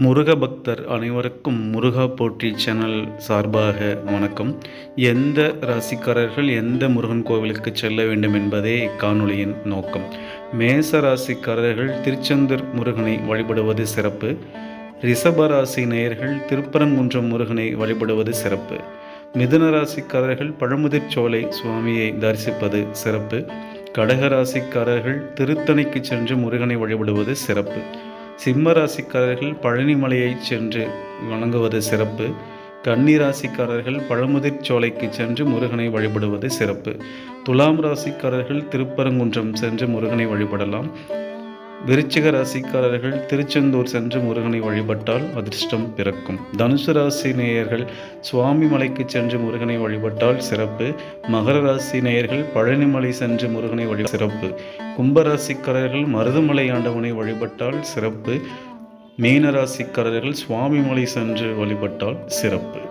முருக பக்தர் அனைவருக்கும் முருகா போற்றி சேனல் சார்பாக வணக்கம். எந்த ராசிக்காரர்கள் எந்த முருகன் கோவிலுக்கு செல்ல வேண்டும் என்பதே இக்காணொலியின் நோக்கம். மேச ராசிக்காரர்கள் திருச்செந்தூர் முருகனை வழிபடுவது சிறப்பு. ரிஷபராசி நேயர்கள் திருப்பரங்குன்றம் முருகனை வழிபடுவது சிறப்பு. மிதுன ராசிக்காரர்கள் பழமுதிர்ச்சோலை சுவாமியை தரிசிப்பது சிறப்பு. கடக ராசிக்காரர்கள் திருத்தணிக்கு சென்று முருகனை வழிபடுவது சிறப்பு. சிம்ம ராசிக்காரர்கள் பழனிமலையை சென்று வணங்குவது சிறப்பு. கன்னி ராசிக்காரர்கள் பழமுதிர் சோலைக்கு சென்று முருகனை வழிபடுவது சிறப்பு. துலாம் ராசிக்காரர்கள் திருப்பரங்குன்றம் சென்று முருகனை வழிபடலாம். விருச்சிக ராசிக்காரர்கள் திருச்செந்தூர் சென்று முருகனை வழிபட்டால் அதிர்ஷ்டம் பிறக்கும். தனுசு ராசி நேயர்கள் சுவாமி மலைக்கு சென்று முருகனை வழிபட்டால் சிறப்பு. மகர ராசி நேயர்கள் பழனிமலை சென்று முருகனை வழி சிறப்பு. கும்பராசிக்காரர்கள் மருதமலை ஆண்டவனை வழிபட்டால் சிறப்பு. மீனராசிக்காரர்கள் சுவாமிமலை சென்று வழிபட்டால் சிறப்பு.